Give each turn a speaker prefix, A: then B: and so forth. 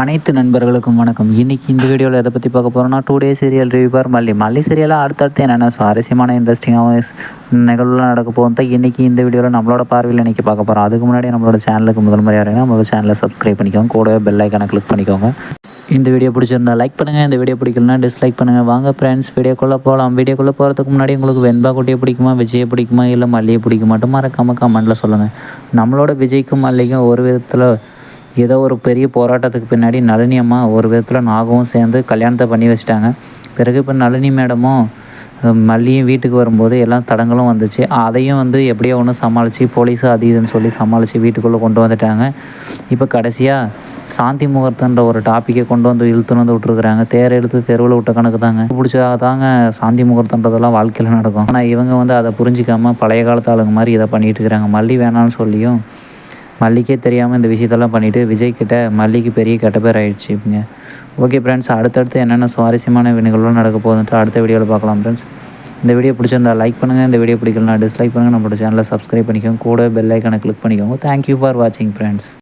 A: அனைத்து நண்பர்களுக்கும் வணக்கம். இன்றைக்கி இந்த வீடியோவில் எதை பற்றி பார்க்க போகிறோம்னா டூ டே சீரியல் ரிவ்யூ பார் மல்லி. மல்லி சீரியலாக அடுத்தடுத்து என்னென்ன சுவாரஸ்யமான இன்ட்ரெஸ்டிங்காகவும் நிகழ்வுலாம் நடக்க போகும் தான் இன்றைக்கி இந்த வீடியோவில் நம்மளோட பார்வையில் இன்றைக்கி பார்க்க போகிறோம் அதுக்கு முன்னாடி நம்மளோட சேனலுக்கு முதல் முறையாக வரீங்கன்னா நம்மளோட சேனலை சப்ஸ்கிரைப் பண்ணிக்கோங்க. கூடவே பெல் ஐக்கானை கிளிக் பண்ணிக்கோங்க. இந்த வீடியோ பிடிச்சிருந்தா லைக் பண்ணுங்கள் இந்த வீடியோ பிடிக்கலனா டிஸ்லைக் பண்ணுங்கள் வாங்க ஃப்ரெண்ட்ஸ் வீடியோக்குள்ளே போகலாம் வீடியோக்குள்ளே போகிறதுக்கு முன்னாடி உங்களுக்கு வெண்பா குட்டியை பிடிக்குமா விஜயை பிடிக்குமா இல்லை மல்லியை பிடிக்குமாட்டும் மறக்காமல் கமெண்ட்டில் சொல்லுங்கள் நம்மளோட விஜய்க்கும் மல்லிக்கும் ஒரு விதத்தில் ஏதோ ஒரு பெரிய போராட்டத்துக்கு பின்னாடி நளினி அம்மா ஒரு விதத்தில் நாகவும் சேர்ந்து கல்யாணத்தை பண்ணி வச்சிட்டாங்க. பிறகு இப்போ நளினி மேடமும் மல்லியும் வீட்டுக்கு வரும்போது எல்லாம் தடங்களும் வந்துச்சு. அதையும் வந்து எப்படியோ ஒன்று சமாளித்து போலீஸு அது இதுன்னு சொல்லி சமாளித்து வீட்டுக்குள்ளே கொண்டு வந்துட்டாங்க. இப்போ கடைசியாக சாந்தி முகூர்த்தன்ற ஒரு டாப்பிக்கை கொண்டு வந்து இழுத்துன்னு வந்து விட்ருக்குறாங்க தேர் எடுத்து தெருவில் விட்ட கணக்கு தாங்க. பிடிச்சதாக தாங்க சாந்தி முகூர்த்தன்றதெல்லாம் வாழ்க்கையில் நடக்கும். ஆனால் இவங்க வந்து அதை புரிஞ்சிக்காமல் பழைய காலத்து ஆளுங்க மாதிரி இதை பண்ணிகிட்டு இருக்கிறாங்க. மல்லி வேணான்னு சொல்லியும் மல்லிக்கே தெரியாமல் இந்த விஷயத்தெல்லாம் பண்ணிவிட்டு விஜய்கிட்ட மல்லிக்கு பெரிய கெட்ட பேர் ஆயிடுச்சு இப்படிங்க ஓகே ஃப்ரெண்ட்ஸ் அடுத்தடுத்து என்னென்ன சுவாரஸ்யமான நிகழ்வுலாம் நடக்க போகுதுன்ட்டு அடுத்த வீடியோவில் பார்க்கலாம் ஃப்ரெண்ட்ஸ் இந்த வீடியோ பிடிச்சிருந்தா லைக் பண்ணுங்கள் இந்த வீடியோ பிடிக்கலனா டிஸ்லைக் பண்ணுங்கள் நம்மளோட சேனலை சப்ஸ்கிரைப் பண்ணிக்கோங்க. கூட பெல் ஐக்கனை கிளிக் பண்ணிக்கோங்க. தேங்க்யூ ஃபார் வாட்சிங் ஃப்ரெண்ட்ஸ்